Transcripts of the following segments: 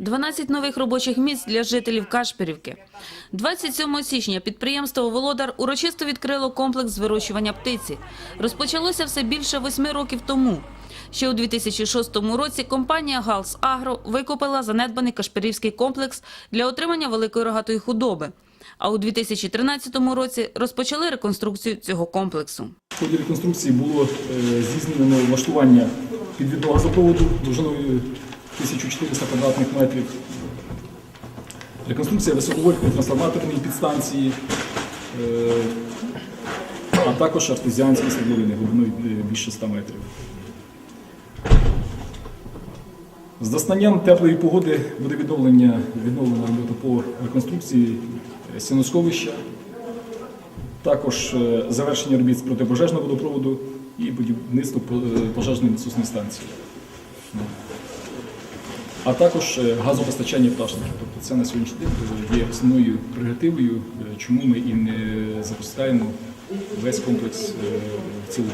12 нових робочих місць для жителів Кашпірівки. 27 січня підприємство «Володар» урочисто відкрило комплекс з вирощування птиці. Розпочалося все більше восьми років тому. Ще у 2006 році компанія «Галс Агро» викупила занедбаний Кашпирівський комплекс для отримання великої рогатої худоби. А у 2013 році розпочали реконструкцію цього комплексу. В ході реконструкції було е, здійснено влаштування підвідного газопроводу довжиною 1400 квадратних метрів, реконструкція високовольтної трансформаторної підстанції, е, а також артезіанські свердловини глибиною е, більше 100 метрів. З настанням теплої погоди буде відновлення, відновлена робота по реконструкції е, сіносховища, також завершення робіт з протипожежного водопроводу і будівництво пожежної насосної станції. А також е, газопостачання пташників. Тобто це на сьогоднішній день е, є основною прерогативою, е, чому ми і не запускаємо весь комплекс в цілому.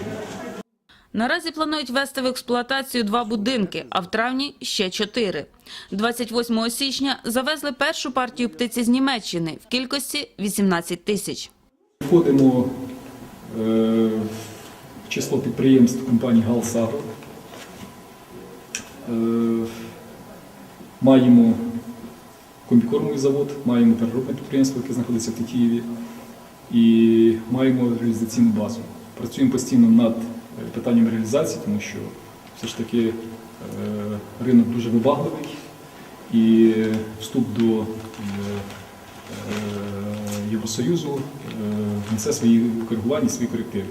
Наразі планують ввести в експлуатацію два будинки, а в травні ще чотири. 28 січня завезли першу партію птиці з Німеччини в кількості 18 тисяч. Входимо в число підприємств компанії «Галсагро». Е, Маємо комбікормовий завод, маємо переробне підприємство, яке знаходиться в Тетіїві, і маємо реалізаційну базу. Працюємо постійно над е, питанням реалізації, тому що все ж таки е, ринок дуже вибагливий і вступ до е, е, Євросоюзу е, внесе свої коригування, свої корективи.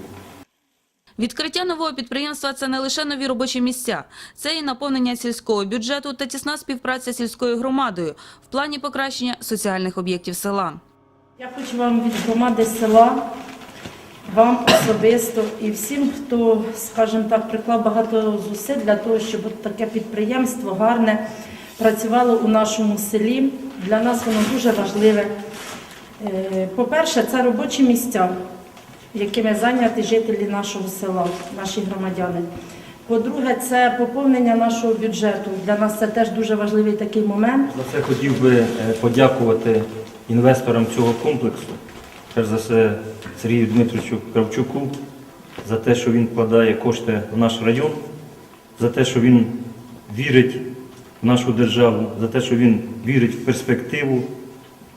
Відкриття нового підприємства – це не лише нові робочі місця. Це і наповнення сільського бюджету та тісна співпраця з сільською громадою в плані покращення соціальних об'єктів села. Я хочу вам від громади села, вам особисто і всім, хто, скажімо так, приклав багато зусиль для того, щоб таке підприємство гарне працювало у нашому селі. Для нас воно дуже важливе. Е, По-перше, це робочі місця, якими зайняті жителі нашого села, наші громадяни. По-друге, це поповнення нашого бюджету. Для нас це теж дуже важливий такий момент. За це хотів би е, подякувати інвесторам цього комплексу, перш за все Сергію Дмитровичу Кравчуку, за те, що він вкладає кошти в наш район, за те, що він вірить в нашу державу, за те, що він вірить в перспективу,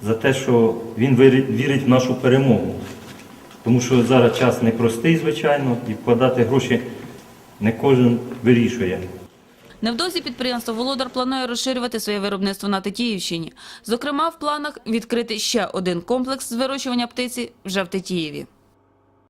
за те, що він вірить в нашу перемогу. Тому що зараз час непростий, звичайно, і вкладати гроші не кожен вирішує. Невдовзі підприємство «Володар» планує розширювати своє виробництво на Тетіївщині. Зокрема, в планах відкрити ще один комплекс з вирощування птиці вже в Тетіїві.